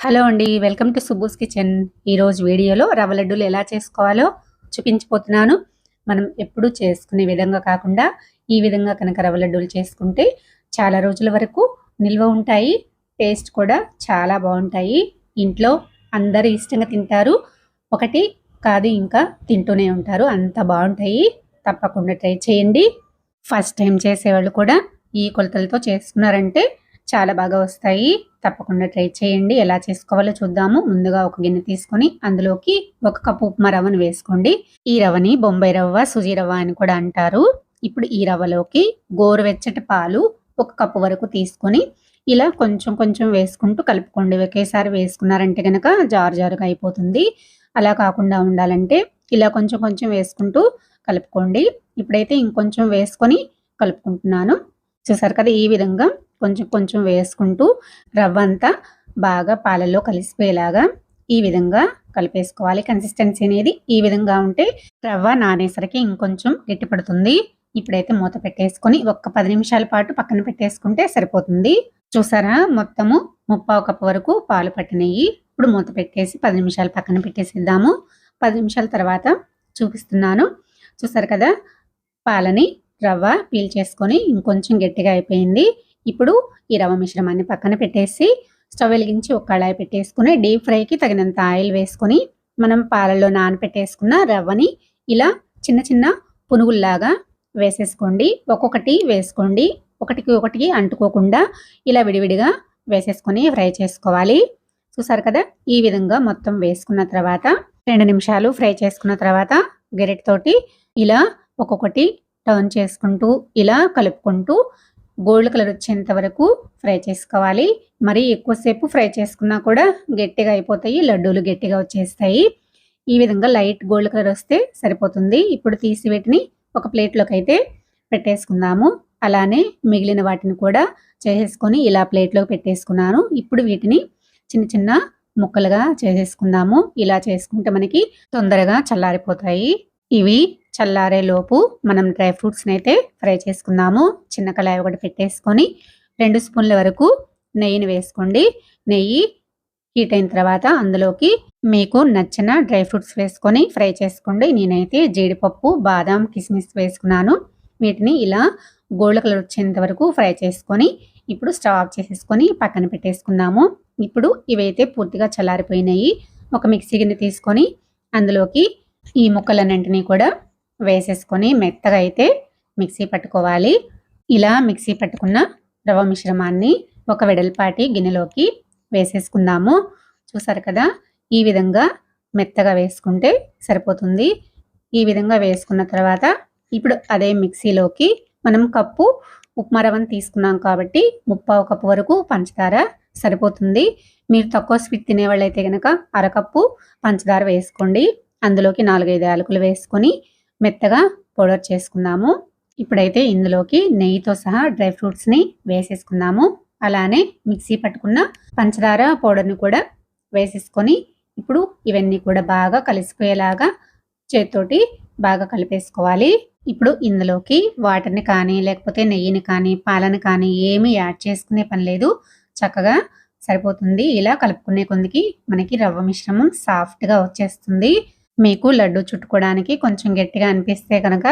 Hello అండి welcome to సుబ్బూస్ kitchen. ఈరోజు వీడియోలో రవ్వ లడ్డూలు ఎలా చేసుకోవాలో చూపించిపోతున్నాను మనం ఎప్పుడూ చేసుకునే విధంగా కాకుండా ఈ విధంగా కనుక రవ్వ లడ్డూలు చేసుకుంటే చాలా రోజుల వరకు నిల్వ ఉంటాయి టేస్ట్ కూడా చాలా బాగుంటాయి. ఇంట్లో అందరూ ఇష్టంగా తింటారు. ఒకటి కాదు ఇంకా తింటూనే ఉంటారు. అంత బాగుంటాయి. తప్పకుండా ట్రై చేయండి. ఫస్ట్ టైం చేసేవాళ్ళు కూడా ఈ కొలతలతో చేసుకున్నారంటే చాలా బాగా వస్తాయి. తప్పకుండా ట్రై చేయండి. ఎలా చేసుకోవాలో చూద్దాము. ముందుగా ఒక గిన్నె తీసుకొని అందులోకి ఒక కప్పు ఉప్మా రవ్వను వేసుకోండి. ఈ రవ్వని బొంబాయి రవ్వ సుజీ రవ్వ అని కూడా అంటారు. ఇప్పుడు ఈ రవ్వలోకి గోరువెచ్చటి పాలు ఒక కప్పు వరకు తీసుకొని ఇలా కొంచెం కొంచెం వేసుకుంటూ కలుపుకోండి. ఒకేసారి వేసుకున్నారంటే కనుక జారు జారుగా అయిపోతుంది. అలా కాకుండా ఉండాలంటే ఇలా కొంచెం కొంచెం వేసుకుంటూ కలుపుకోండి. ఇప్పుడైతే ఇంకొంచెం వేసుకొని కలుపుకుంటున్నాను. చూసారు కదా ఈ విధంగా కొంచెం కొంచెం వేసుకుంటూ రవ్వ అంతా బాగా పాలల్లో కలిసిపోయేలాగా ఈ విధంగా కలిపేసుకోవాలి. కన్సిస్టెన్సీ అనేది ఈ విధంగా ఉంటే రవ్వ నానేసరికి ఇంకొంచెం గట్టిపడుతుంది ఇప్పుడైతే మూత పెట్టేసుకొని ఒక్క పది నిమిషాల పాటు పక్కన పెట్టేసుకుంటే సరిపోతుంది. చూసారా? మొత్తము ముప్పావు కప్పు వరకు పాలు పట్టినాయి. ఇప్పుడు మూత పెట్టేసి పది నిమిషాలు పక్కన పెట్టేసిద్దాము. పది నిమిషాల తర్వాత చూపిస్తున్నాను. చూసారు కదా? పాలని రవ్వ పీల్ చేసుకొని ఇంకొంచెం గట్టిగా అయిపోయింది. ఇప్పుడు ఈ రవ్వ మిశ్రమాన్ని పక్కన పెట్టేసి స్టవ్ వెలిగించి ఒక కళాయి పెట్టేసుకుని డీప్ ఫ్రైకి తగినంత ఆయిల్ వేసుకొని మనం పాలల్లో నానపెట్టేసుకున్న రవ్వని ఇలా చిన్న చిన్న పునుగుల్లాగా వేసేసుకోండి. ఒక్కొక్కటి వేసుకోండి. ఒకటికి ఒకటికి అంటుకోకుండా ఇలా విడివిడిగా వేసేసుకొని ఫ్రై చేసుకోవాలి. చూసారు కదా? ఈ విధంగా మొత్తం వేసుకున్న తర్వాత రెండు నిమిషాలు ఫ్రై చేసుకున్న తర్వాత తోటి ఇలా ఒక్కొక్కటి టర్న్ చేసుకుంటూ ఇలా కలుపుకుంటూ గోల్డ్ కలర్ వచ్చేంత వరకు ఫ్రై చేసుకోవాలి. మరి ఎక్కువసేపు ఫ్రై చేసుకున్నా కూడా గట్టిగా అయిపోతాయి. లడ్డూలు గట్టిగా వచ్చేస్తాయి. ఈ విధంగా లైట్ గోల్డ్ కలర్ వస్తే సరిపోతుంది. ఇప్పుడు తీసి వీటిని ఒక ప్లేట్లోకి అయితే పెట్టేసుకుందాము. అలానే మిగిలిన వాటిని కూడా చేసేసుకొని ఇలా ప్లేట్లోకి పెట్టేసుకున్నాను. ఇప్పుడు వీటిని చిన్న చిన్న ముక్కలుగా చేసేసుకుందాము. ఇలా చేసుకుంటే మనకి తొందరగా చల్లారిపోతాయి. ఇవి చల్లారే లోపు మనం డ్రై ఫ్రూట్స్ని అయితే ఫ్రై చేసుకుందాము. చిన్న కళాయి ఒకటి పెట్టేసుకొని రెండు స్పూన్ల వరకు నెయ్యిని వేసుకోండి. నెయ్యి హీట్ అయిన తర్వాత అందులోకి మీకు నచ్చిన డ్రై ఫ్రూట్స్ వేసుకొని ఫ్రై చేసుకోండి. నేనైతే జీడిపప్పు బాదం కిస్మిస్ వేసుకున్నాను. వీటిని ఇలా గోల్డ్ కలర్ వచ్చేంత వరకు ఫ్రై చేసుకొని ఇప్పుడు స్టవ్ ఆఫ్ చేసేసుకొని పక్కన పెట్టేసుకుందాము. ఇప్పుడు ఇవైతే పూర్తిగా చల్లారిపోయినాయి. ఒక మిక్సీ గిన్నె తీసుకొని అందులోకి ఈ ముక్కలన్నింటినీ కూడా వేసేసుకొని మెత్తగా అయితే మిక్సీ పట్టుకోవాలి. ఇలా మిక్సీ పట్టుకున్న రవ మిశ్రమాన్ని ఒక వెడల్పాటి గిన్నెలోకి వేసేసుకుందాము. చూసారు కదా ఈ విధంగా మెత్తగా వేసుకుంటే సరిపోతుంది. ఈ విధంగా వేసుకున్న తర్వాత ఇప్పుడు అదే మిక్సీలోకి మనం కప్పు ఉప్మా రవ్వను తీసుకున్నాం కాబట్టి ముప్పావు కప్పు వరకు పంచదార సరిపోతుంది. మీరు తక్కువ స్వీట్ తినేవాళ్ళైతే కనుక అరకప్పు పంచదార వేసుకోండి. అందులోకి నాలుగైదు యాలకులు వేసుకొని మెత్తగా పౌడర్ చేసుకుందాము. ఇప్పుడైతే ఇందులోకి నెయ్యితో సహా డ్రై ఫ్రూట్స్ని వేసేసుకుందాము. అలానే మిక్సీ పట్టుకున్న పంచదార పౌడర్ని కూడా వేసేసుకొని ఇప్పుడు ఇవన్నీ కూడా బాగా కలిసిపోయేలాగా చేతితోటి బాగా కలిపేసుకోవాలి. ఇప్పుడు ఇందులోకి వాటర్ని కానీ లేకపోతే నెయ్యిని కానీ పాలను కానీ ఏమీ యాడ్ చేసుకునే పని లేదు. చక్కగా సరిపోతుంది. ఇలా కలుపుకునే కొందికి మనకి రవ్వ మిశ్రమం సాఫ్ట్గా వచ్చేస్తుంది. మీకు లడ్డు చుట్టుకోవడానికి కొంచెం గట్టిగా అనిపిస్తే కనుక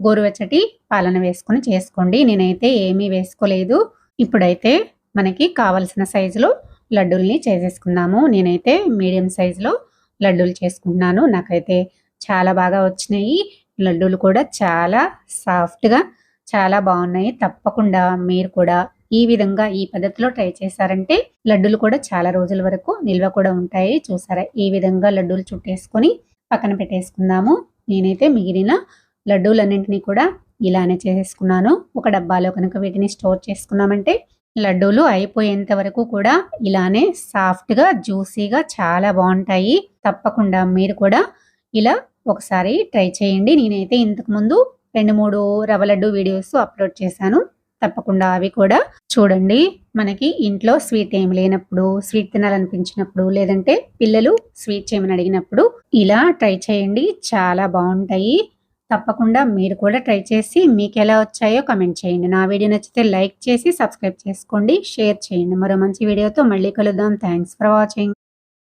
గోరువెచ్చటి పాలన వేసుకొని చేసుకోండి. నేనైతే ఏమీ వేసుకోలేదు. ఇప్పుడైతే మనకి కావలసిన సైజులో లడ్డూల్ని చేసేసుకుందాము. నేనైతే మీడియం సైజులో లడ్డూలు చేసుకుంటున్నాను. నాకైతే చాలా బాగా వచ్చినాయి. లడ్డూలు కూడా చాలా సాఫ్ట్గా చాలా బాగున్నాయి. తప్పకుండా మీరు కూడా ఈ విధంగా ఈ పద్ధతిలో ట్రై చేశారంటే లడ్డూలు కూడా చాలా రోజుల వరకు నిల్వ కూడా ఉంటాయి. చూసారా? ఈ విధంగా లడ్డూలు చుట్టేసుకొని పక్కన పెట్టేసుకుందాము. నేనైతే మిగిలిన లడ్డూలన్నింటినీ కూడా ఇలానే చేసేసుకున్నాను. ఒక డబ్బాలో కనుక వీటిని స్టోర్ చేసుకున్నామంటే లడ్డూలు అయిపోయేంత వరకు కూడా ఇలానే సాఫ్ట్గా జ్యూసీగా చాలా బాగుంటాయి. తప్పకుండా మీరు కూడా ఇలా ఒకసారి ట్రై చేయండి. నేనైతే ఇంతకుముందు రెండు మూడు రవ్వ లడ్డు వీడియోస్ అప్లోడ్ చేశాను. తప్పకుండా అవి కూడా చూడండి. మనకి ఇంట్లో స్వీట్ ఏమి లేనప్పుడు స్వీట్ తినాలనిపించినప్పుడు లేదంటే పిల్లలు స్వీట్ చేయమని అడిగినప్పుడు ఇలా ట్రై చేయండి. చాలా బాగుంటాయి. తప్పకుండా మీరు కూడా ట్రై చేసి మీకు ఎలా వచ్చాయో కమెంట్ చేయండి. నా వీడియో నచ్చితే లైక్ చేసి సబ్స్క్రైబ్ చేసుకోండి. షేర్ చేయండి. మరో మంచి వీడియోతో మళ్ళీ కలుద్దాం. Thanks for watching.